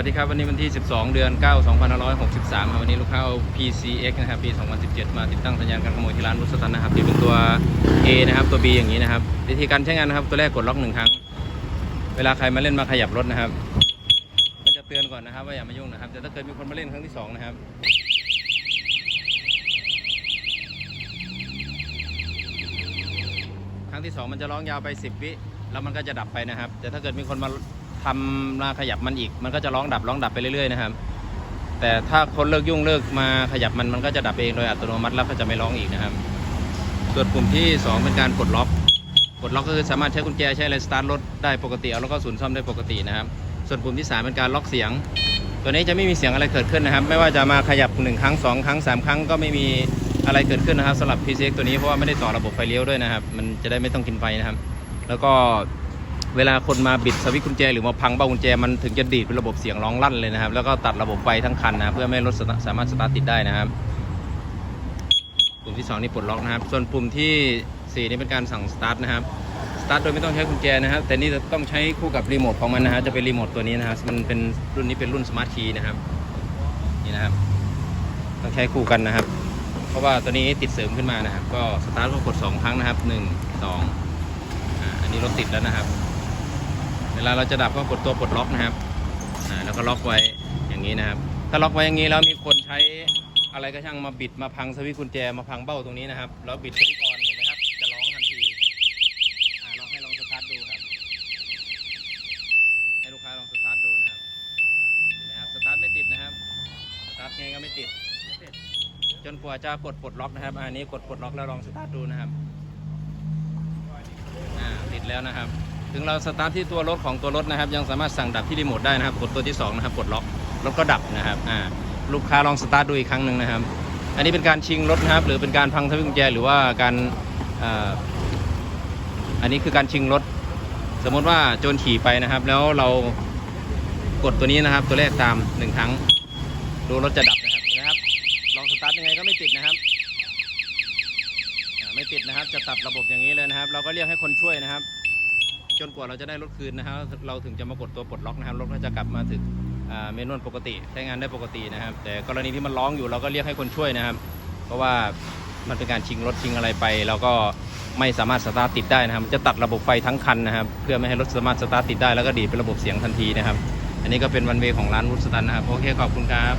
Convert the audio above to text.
วัสดีครับ วันนี้วันที่ 12 เดือน 9 2563ครับวันนี้ลูกค้าเอา PCX นะครับ ปี 2017 มาติดตั้งสัญญาณการขโมยที่ร้านรุสตันนะครับที่เป็นตัว A นะครับ ตัว B อย่างนี้นะครับ วิธีการใช้งานนะครับ ตัวแรกกดล็อกหนึ่งครั้ง เวลาใครมาเล่นมาขยับรถนะครับ มันจะเตือนก่อนนะครับว่าอย่ามายุ่งนะครับ แต่ถ้าเกิดมีคนมาเล่นครั้งที่สองนะครับครั้งที่สองมันจะร้องยาวไป 10 วิ แล้วมันก็จะดับไปนะครับ แต่ถ้าเกิดมีคนมา ทำมาขยับมันอีก มันก็จะร้องดับร้องดับไปเรื่อยๆนะครับ แต่ถ้าคนเลิกยุ่งเลิกมาขยับมันมันก็จะดับเองโดยอัตโนมัติแล้วก็จะไม่ร้องอีกนะครับ ส่วนปุ่มที่ 2 เป็นการกดล็อก กดล็อกก็คือสามารถใช้กุญแจใช้อะไรสตาร์ทรถได้ปกติเอาแล้วก็ศูนย์ซ่อมได้ปกตินะครับ ส่วนปุ่มที่ 3 เป็นการล็อกเสียง ตัวนี้จะไม่มีเสียงอะไรเกิดขึ้นนะครับ ไม่ว่าจะมาขยับ1ครั้ง2 ครั้ง 3 ครั้งก็ไม่มีอะไรเกิดขึ้นนะครับสำหรับ PCX ตัวนี้เพราะว่าไม่ได้ต่อระบบไฟเลี้ยวด้วยนะครับ มันจะได้ไม่ต้องกินไฟนะครับ แล้วก็ เวลาคนมาบิดสวิตช์กุญแจหรือมาพังเบ้ากุญแจมันถึงจะดีดเป็นระบบเสียงร้องลั่นเลยนะครับ แล้วก็ตัดระบบไฟทั้งคันนะเพื่อไม่ให้รถสามารถสตาร์ทติดได้นะครับ ปุ่มที่ 2 นี่ปลดล็อกนะครับ ส่วนปุ่มทีสี่ 4 นี่เป็นการสั่งสตาร์ทนะครับสตาร์ทโดยไม่ต้องใช้กุญแจนะครับแต่นี่จะต้องใช้คู่กับรีโมทของมันนะฮะจะเป็นรีโมทตัวนี้นะครับมันเป็นรุ่นนี้เป็นรุ่นสมาร์ทคีย์นะครับนี่นะครับ ต้องใช้คู่กันนะครับ เพราะว่าตัวนี้ติดเสริมขึ้นมานะครับ ก็สตาร์ทก็กด 2 ครั้งนะครับ 1 2อ่าอันนี้รถติดแล้วนะครับ วลาเราจะดับก็กดตัวปลดล็อกนะครับแล้วก็ล็อกไว้อย่างนี้นะครับ ถ้าล็อกไว้อย่างนี้แล้วมีคนใช้อะไรก็ช่างมาบิดมาพังสวิตช์กุญแจมาพังเบ้าตรงนี้นะครับ แล้วบิดสวิตช์ออนเห็นไหมครับ จะร้องทันทีอลองให้ลองสตาร์ทดูครับ ให้ลูกค้าลองสตาร์ทดูนะครับ เห็นไหมครับ สตาร์ทไม่ติดนะครับ สตาร์ทไงก็ไม่ติด จนกว่าจะกดปลดล็อกนะครับ อันนี้กดปลดล็อกแล้วลองสตาร์ทดูนะครับ อ่า ติดแล้วนะครับ ถึงเราสตาร์ทที่ตัวรถของตัวรถนะครับ ยังสามารถสั่งดับที่รีโมทได้นะครับกดตัวที่สองนะครับปลดล็อกรถก็ดับนะครับอ่าลูกค้าลองสตาร์ทดูอีกครั้งหนึ่งนะครับ อันนี้เป็นการชิงรถนะครับ หรือเป็นการพังสวิตช์กุญแจหรือว่าการอันนี้คือการชิงรถ สมมติว่าโจรขี่ไปนะครับ แล้วเรากดตัวนี้นะครับ ตัวแรกตามหนึ่งครั้ง ดูรถจะดับนะครับนะครับ ลองสตาร์ทยังไงก็ไม่ติดนะครับไม่ติดนะครับ จะตัดระบบอย่างนี้เลยนะครับ เราก็เรียกให้คนช่วยนะครับ จนกว่าเราจะได้รถคืนนะครับเราถึงจะมากดตัวปลดล็อกนะครับรถก็จะกลับมาถึงเมนวลปกติใช้งานได้ปกตินะครับ แต่กรณีที่มันร้องอยู่เราก็เรียกให้คนช่วยนะครับ เพราะว่ามันเป็นการชิงรถชิงอะไรไป เราก็ไม่สามารถสตาร์ทติดได้นะครับมันจะตัดระบบไฟทั้งคันนะครับ เพื่อไม่ให้รถสามารถสตาร์ทติดได้แล้วก็ดีดเป็นระบบเสียงทันทีนะครับ อันนี้ก็เป็นวันเวของร้านวุฒิสตันนะครับโอเคขอบคุณครับ